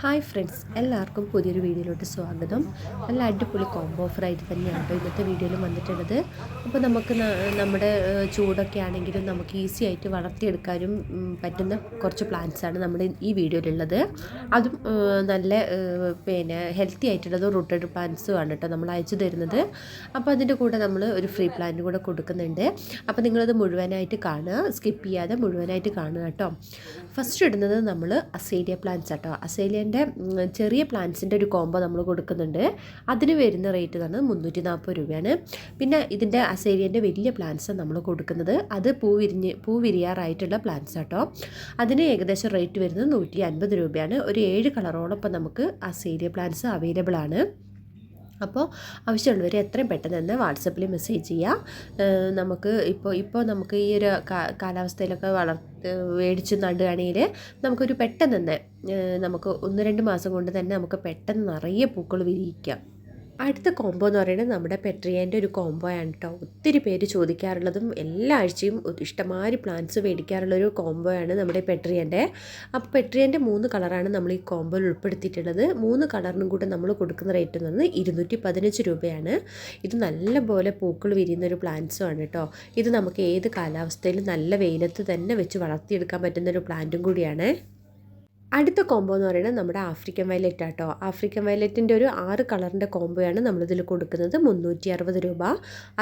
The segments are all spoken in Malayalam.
ഹായ് ഫ്രണ്ട്സ് എല്ലാവർക്കും പുതിയൊരു വീഡിയോയിലോട്ട് സ്വാഗതം. നല്ല അടിപൊളി കോംബോ ഓഫർ ആയിട്ട് തന്നെയാണ് കേട്ടോ ഇന്നത്തെ വീഡിയോയിൽ വന്നിട്ടുള്ളത്. അപ്പോൾ നമുക്ക് നമ്മുടെ ചൂടൊക്കെ ആണെങ്കിലും നമുക്ക് ഈസി ആയിട്ട് വളർത്തിയെടുക്കാനും പറ്റുന്ന കുറച്ച് പ്ലാന്റ്സ് ആണ് നമ്മുടെ ഈ വീഡിയോയിലുള്ളത്. അതും നല്ല പിന്നെ ഹെൽത്തി ആയിട്ടുള്ളതും റൂട്ടഡ് പ്ലാന്റ്സും ആണ് കേട്ടോ നമ്മൾ അയച്ചു തരുന്നത്. അപ്പോൾ അതിന്റെ കൂടെ നമ്മൾ ഒരു ഫ്രീ പ്ലാന്റ് കൂടെ കൊടുക്കുന്നുണ്ട്. അപ്പോൾ നിങ്ങളത് മുഴുവനായിട്ട് കാണുക. സ്കിപ്പ് ചെയ്യാതെ മുഴുവനായിട്ട് കാണുക കേട്ടോ ഫസ്റ്റ് ഇടുന്നത് നമ്മൾ അസേലിയ പ്ലാന്റ്സ് കേട്ടോ അസേലിയന്റെ ചെറിയ പ്ലാന്റ്സിന്റെ ഒരു കോംബോ നമ്മൾ കൊടുക്കുന്നുണ്ട്. അതിന് വരുന്ന റേറ്റ് എന്ന് പറഞ്ഞാൽ മുന്നൂറ്റി നാൽപ്പത് രൂപയാണ്. പിന്നെ ഇതിന്റെ അസേരിയന്റെ വലിയ പ്ലാന്റ്സ് നമ്മൾ കൊടുക്കുന്നത്. അത് പൂ വിരിഞ്ഞ് പൂ വിരിയാറായിട്ടുള്ള പ്ലാന്റ്സ് കേട്ടോ അതിന് ഏകദേശം റേറ്റ് വരുന്നത് നൂറ്റി അൻപത് രൂപയാണ്. ഒരു ഏഴ് കളറോളം നമുക്ക് അസേരിയ പ്ലാന്റ്സ് അവൈലബിൾ ആണ്. അപ്പോൾ ആവശ്യമുള്ളവർ എത്രയും പെട്ടെന്ന് തന്നെ വാട്സപ്പിൽ മെസ്സേജ് ചെയ്യുക നമുക്ക് ഇപ്പോൾ ഇപ്പോൾ നമുക്ക് ഈ ഒരു കാലാവസ്ഥയിലൊക്കെ വളർ മേടിച്ച് നടുകയാണെങ്കിൽ നമുക്കൊരു പെട്ടെന്ന് തന്നെ നമുക്ക് ഒന്ന് രണ്ട് മാസം കൊണ്ട് തന്നെ നമുക്ക് പെട്ടെന്ന് നിറയെ പൂക്കൾ വിരിയിക്കാം. അടുത്ത കോംബോ എന്ന് പറയുന്നത് നമ്മുടെ പെട്രിയേന്റെ ഒരു കോംബോ ആണ് കേട്ടോ ഒത്തിരി പേര് ചോദിക്കാറുള്ളതും എല്ലാ ആഴ്ചയും ഇഷ്ടമാതിരി പ്ലാന്റ്സ് മേടിക്കാറുള്ളൊരു കോംബോ ആണ് നമ്മുടെ പെട്രിയേന്റെ. അപ്പോൾ പെട്രിയേന്റെ മൂന്ന് കളറാണ് നമ്മൾ ഈ കോംബോയിൽ ഉൾപ്പെടുത്തിയിട്ടുള്ളത്. മൂന്ന് കളറിനും കൂടെ നമ്മൾ കൊടുക്കുന്ന റേറ്റ് എന്ന് പറഞ്ഞാൽ ഇരുന്നൂറ്റി പതിനഞ്ച് രൂപയാണ്. ഇത് നല്ല നല്ലപോലെ പൂക്കൾ വിരിയുന്ന ഒരു പ്ലാന്റ്സും ആണ് കേട്ടോ ഇത് നമുക്ക് ഏത് കാലാവസ്ഥയിലും നല്ല വെയിലത്ത് തന്നെ വെച്ച് വളർത്തിയെടുക്കാൻ പറ്റുന്ന ഒരു പ്ലാന്റും കൂടിയാണ്. അടുത്ത കോംബോ എന്ന് പറയുന്നത് നമ്മുടെ ആഫ്രിക്കൻ വയലറ്റ് ആട്ടോ. ആഫ്രിക്കൻ വയലറ്റിന്റെ ഒരു ആറ് കളറിന്റെ കോംബോയാണ് നമ്മളിതിൽ കൊടുക്കുന്നത്. മുന്നൂറ്റി അറുപത് രൂപ.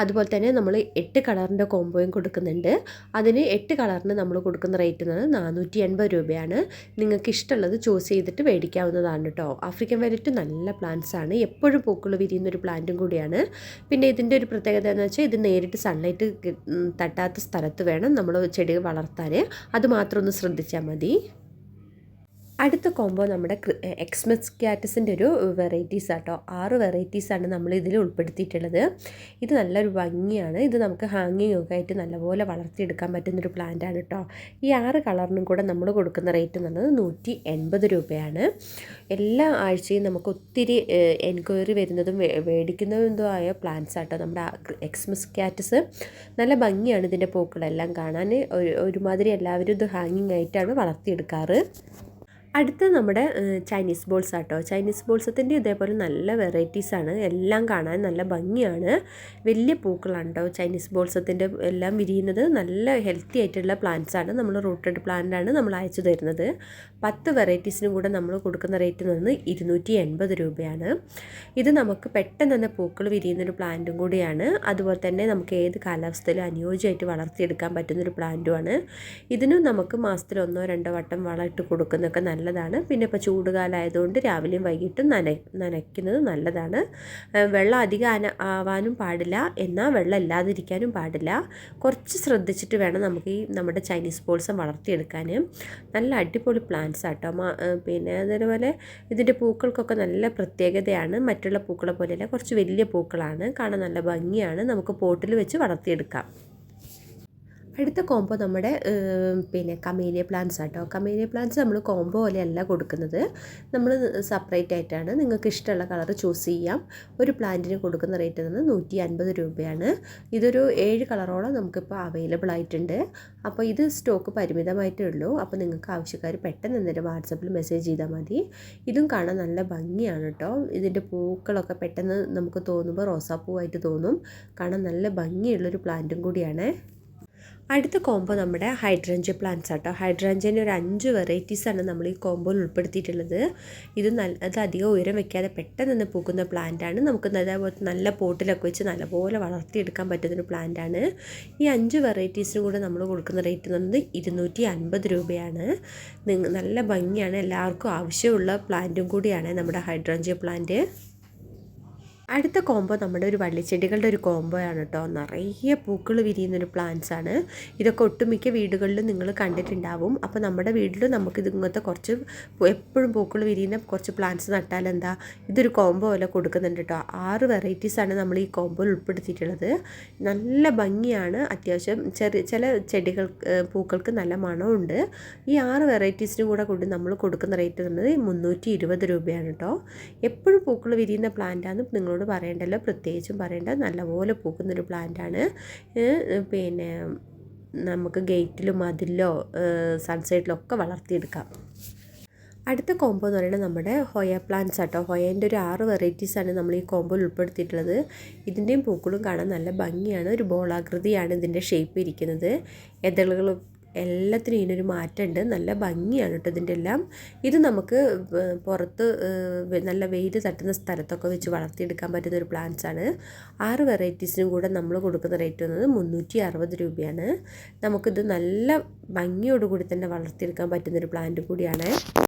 അതുപോലെ തന്നെ നമ്മൾ എട്ട് കളറിന്റെ കോംബോയും കൊടുക്കുന്നുണ്ട്. അതിന് എട്ട് കളറിന് നമ്മൾ കൊടുക്കുന്ന റേറ്റ് എന്ന് പറയുന്നത് നാനൂറ്റി എൺപത് രൂപയാണ്. നിങ്ങൾക്ക് ഇഷ്ടമുള്ളത് ചൂസ് ചെയ്തിട്ട് മേടിക്കാവുന്നതാണ് കേട്ടോ ആഫ്രിക്കൻ വയലറ്റ് നല്ല പ്ലാന്റ്സ് ആണ്. എപ്പോഴും പൂക്കൾ വിരിയുന്ന ഒരു പ്ലാന്റും കൂടിയാണ്. പിന്നെ ഇതിന്റെ ഒരു പ്രത്യേകത എന്ന് വെച്ചാൽ ഇത് നേരിട്ട് സൺലൈറ്റ് തട്ടാത്ത സ്ഥലത്ത് വേണം നമ്മൾ ചെടി വളർത്താൻ അത് മാത്രം ഒന്ന് ശ്രദ്ധിച്ചാൽ മതി. അടുത്ത കോംബോ നമ്മുടെ എക്സ്മസ് ക്യാറ്റസിന്റെ ഒരു വെറൈറ്റീസ് ആട്ടോ. ആറ് വെറൈറ്റീസാണ് നമ്മൾ ഇതിൽ ഉൾപ്പെടുത്തിയിട്ടുള്ളത്. ഇത് നല്ലൊരു ഭംഗിയാണ്. ഇത് നമുക്ക് ഹാങ്ങിങ് ഒക്കെ ആയിട്ട് നല്ലപോലെ വളർത്തിയെടുക്കാൻ പറ്റുന്നൊരു പ്ലാന്റ് ആണ് കേട്ടോ ഈ ആറ് കളറിനും കൂടെ നമ്മൾ കൊടുക്കുന്ന റേറ്റ് എന്ന് പറയുന്നത് നൂറ്റി എൺപത് രൂപയാണ്. എല്ലാ ആഴ്ചയും നമുക്ക് ഒത്തിരി എൻക്വയറി വരുന്നതും മേടിക്കുന്നതും ആയ പ്ലാന്റ്സ് ആട്ടോ. നമ്മുടെ എക്സ്മസ് ക്യാറ്റസ് നല്ല ഭംഗിയാണ് ഇതിന്റെ പൂക്കളെല്ലാം കാണാൻ. ഒരു ഒരുമാതിരി എല്ലാവരും ഇത് ഹാങ്ങിങ് ആയിട്ടാണ് വളർത്തിയെടുക്കാറ്. അടുത്ത നമ്മുടെ ചൈനീസ് ബോൾസ് ആട്ടോ. ചൈനീസ് ബോൾസത്തിന്റെ ഇതേപോലെ നല്ല വെറൈറ്റീസ് ആണ്. എല്ലാം കാണാൻ നല്ല ഭംഗിയാണ്. വലിയ പൂക്കളാണ് കേട്ടോ ചൈനീസ് ബോൾസത്തിന്റെ എല്ലാം വിരിയുന്നത്. നല്ല ഹെൽത്തി ആയിട്ടുള്ള പ്ലാന്റ്സ് ആണ്. നമ്മൾ റൂട്ടഡ് പ്ലാന്റ് ആണ് നമ്മൾ അയച്ചു തരുന്നത്. പത്ത് വെറൈറ്റീസിനും കൂടെ നമ്മൾ കൊടുക്കുന്ന റേറ്റ് എന്ന് പറയുന്നത് ഇരുന്നൂറ്റി എൺപത് രൂപയാണ്. ഇത് നമുക്ക് പെട്ടെന്ന് തന്നെ പൂക്കൾ വിരിയുന്നൊരു പ്ലാന്റും കൂടിയാണ്. അതുപോലെ തന്നെ നമുക്ക് ഏത് കാലാവസ്ഥയിലും അനുയോജ്യമായിട്ട് വളർത്തിയെടുക്കാൻ പറ്റുന്നൊരു പ്ലാന്റുമാണ് ഇതിനും നമുക്ക് മാസത്തിൽ ഒന്നോ രണ്ടോ വട്ടം വളമിട്ട് കൊടുക്കുന്നതൊക്കെ നല്ലതാണ്. പിന്നെ ഇപ്പോൾ ചൂടുകാലമായതുകൊണ്ട് രാവിലെയും വൈകിട്ടും നന നനയ്ക്കുന്നത് നല്ലതാണ്. വെള്ളം അധികം ആവാനും പാടില്ല. എന്നാൽ വെള്ളം ഇല്ലാതിരിക്കാനും പാടില്ല. കുറച്ച് ശ്രദ്ധിച്ചിട്ട് വേണം നമുക്ക് ഈ നമ്മുടെ ചൈനീസ് ബോൾസം വളർത്തിയെടുക്കാൻ നല്ല അടിപൊളി പ്ലാന്റ്സ് ആട്ടോ. പിന്നെ അതേപോലെ ഇതിന്റെ പൂക്കൾക്കൊക്കെ നല്ല പ്രത്യേകതയാണ്. മറ്റുള്ള പൂക്കളെ പോലെയല്ല കുറച്ച് വലിയ പൂക്കളാണ്. കാണാൻ നല്ല ഭംഗിയാണ്. നമുക്ക് പോട്ടിൽ വെച്ച് വളർത്തിയെടുക്കാം. അടുത്ത കോംബോ നമ്മുടെ പിന്നെ കമേലിയ പ്ലാന്റ്സ് ആട്ടോ. കമേലിയ പ്ലാന്റ്സ് നമ്മൾ കോംബോ പോലെയല്ല കൊടുക്കുന്നത്. നമ്മൾ സെപ്പറേറ്റ് ആയിട്ടാണ്. നിങ്ങൾക്ക് ഇഷ്ടമുള്ള കളർ ചൂസ് ചെയ്യാം. ഒരു പ്ലാന്റിന് കൊടുക്കുന്ന റേറ്റ് എന്ന് നൂറ്റി അൻപത് രൂപയാണ്. ഇതൊരു ഏഴ് കളറോളം നമുക്കിപ്പോൾ അവൈലബിൾ ആയിട്ടുണ്ട്. അപ്പോൾ ഇത് സ്റ്റോക്ക് പരിമിതമായിട്ടേ ഉള്ളൂ. അപ്പോൾ നിങ്ങൾക്ക് ആവശ്യക്കാർ പെട്ടെന്ന് എന്തെങ്കിലും വാട്സപ്പിൽ മെസ്സേജ് ചെയ്താൽ മതി. ഇതും കാണാൻ നല്ല ഭംഗിയാണ് കേട്ടോ. ഇതിന്റെ പൂക്കളൊക്കെ പെട്ടെന്ന് നമുക്ക് തോന്നുമ്പോൾ റോസാപ്പൂവായിട്ട് തോന്നും. കാണാൻ നല്ല ഭംഗിയുള്ളൊരു പ്ലാന്റും കൂടിയാണ്. അടുത്ത കോംബോ നമ്മുടെ ഹൈഡ്രഞ്ച് പ്ലാന്റ്സ് ആട്ടോ. ഹൈഡ്രഞ്ചിന്റെ ഒരു അഞ്ച് വെറൈറ്റീസാണ് നമ്മൾ ഈ കോംബോയിൽ ഉൾപ്പെടുത്തിയിട്ടുള്ളത്. ഇത് നല്ല അത് അധികം ഉയരം വെക്കാതെ പെട്ടെന്ന് തന്നെ പൂക്കുന്ന പ്ലാന്റാണ് നമുക്ക് അതേപോലെ നല്ല പോട്ടിലൊക്കെ വെച്ച് നല്ലപോലെ വളർത്തിയെടുക്കാൻ പറ്റുന്നൊരു പ്ലാന്റാണ് ഈ അഞ്ച് വെറൈറ്റീസിനും കൂടെ നമ്മൾ കൊടുക്കുന്ന റേറ്റ് എന്ന് പറയുന്നത് ഇരുന്നൂറ്റി അൻപത് രൂപയാണ്. നിങ്ങൾ നല്ല ഭംഗിയാണ്. എല്ലാവർക്കും ആവശ്യമുള്ള പ്ലാന്റും കൂടിയാണ് നമ്മുടെ ഹൈഡ്രഞ്ച് പ്ലാന്റ് അടുത്ത കോംബോ നമ്മുടെ ഒരു വള്ളിച്ചെടികളുടെ ഒരു കോംബോ ആണ് കേട്ടോ. നിറയെ പൂക്കൾ വിരിയുന്നൊരു പ്ലാന്റ്സ് ആണ്. ഇതൊക്കെ ഒട്ടുമിക്ക വീടുകളിലും നിങ്ങൾ കണ്ടിട്ടുണ്ടാവും. അപ്പോൾ നമ്മുടെ വീട്ടിലും നമുക്ക് ഇങ്ങനത്തെ കുറച്ച് എപ്പോഴും പൂക്കൾ വിരിയുന്ന കുറച്ച് പ്ലാന്റ്സ് നട്ടാൽ എന്താ ഇതൊരു കോംബോ പോലെ കൊടുക്കുന്നുണ്ട് കേട്ടോ. ആറ് വെറൈറ്റീസ് ആണ് നമ്മൾ ഈ കോംബോയിൽ ഉൾപ്പെടുത്തിയിട്ടുള്ളത്. നല്ല ഭംഗിയാണ്. അത്യാവശ്യം ചെറിയ ചില ചെടികൾ പൂക്കൾക്ക് നല്ല മണമുണ്ട്. ഈ ആറ് വെറൈറ്റീസിനും കൂടെ കൊണ്ട് നമ്മൾ കൊടുക്കുന്ന റേറ്റ് എന്നത് മുന്നൂറ്റി ഇരുപത് രൂപയാണ് കേട്ടോ. എപ്പോഴും പൂക്കൾ വിരിയുന്ന പ്ലാന്റാണ് നിങ്ങളോട് പറയണ്ടല്ലോ പ്രത്യേകിച്ചും പറയേണ്ട. നല്ലപോലെ പൂക്കുന്നൊരു പ്ലാന്റാണ്. പിന്നെ നമുക്ക് ഗേറ്റിലും മതിലോ സൺസൈഡിലോ ഒക്കെ വളർത്തിയെടുക്കാം. അടുത്ത കോംബോ എന്ന് പറയുന്നത് നമ്മുടെ ഹൊയ പ്ലാന്റ്സ് ആട്ടോ. ഹൊയേന്റെ ഒരു ആറ് വെറൈറ്റീസാണ് നമ്മൾ ഈ കോംബോയിൽ ഉൾപ്പെടുത്തിയിട്ടുള്ളത്. ഇതിന്റെയും പൂക്കളും കാണാൻ നല്ല ഭംഗിയാണ്. ഒരു ബോളാകൃതിയാണ് ഇതിന്റെ ഷേപ്പ് ഇരിക്കുന്നത്. എതളുകളും എല്ലാത്തിനും ഇതിനൊരു മാറ്റമുണ്ട്. നല്ല ഭംഗിയാണ് കേട്ടോ ഇതിന്റെ എല്ലാം. ഇത് നമുക്ക് പുറത്ത് നല്ല വെയിൽ തട്ടുന്ന സ്ഥലത്തൊക്കെ വെച്ച് വളർത്തിയെടുക്കാൻ പറ്റുന്ന ഒരു പ്ലാന്റ്സ് ആണ്. ആറ് വെറൈറ്റീസിനും കൂടെ നമ്മൾ കൊടുക്കുന്ന റേറ്റ് വന്നത് മുന്നൂറ്റി അറുപത് രൂപയാണ്. നമുക്കിത് നല്ല ഭംഗിയോടുകൂടി തന്നെ വളർത്തിയെടുക്കാൻ പറ്റുന്നൊരു പ്ലാന്റ് കൂടിയാണ്.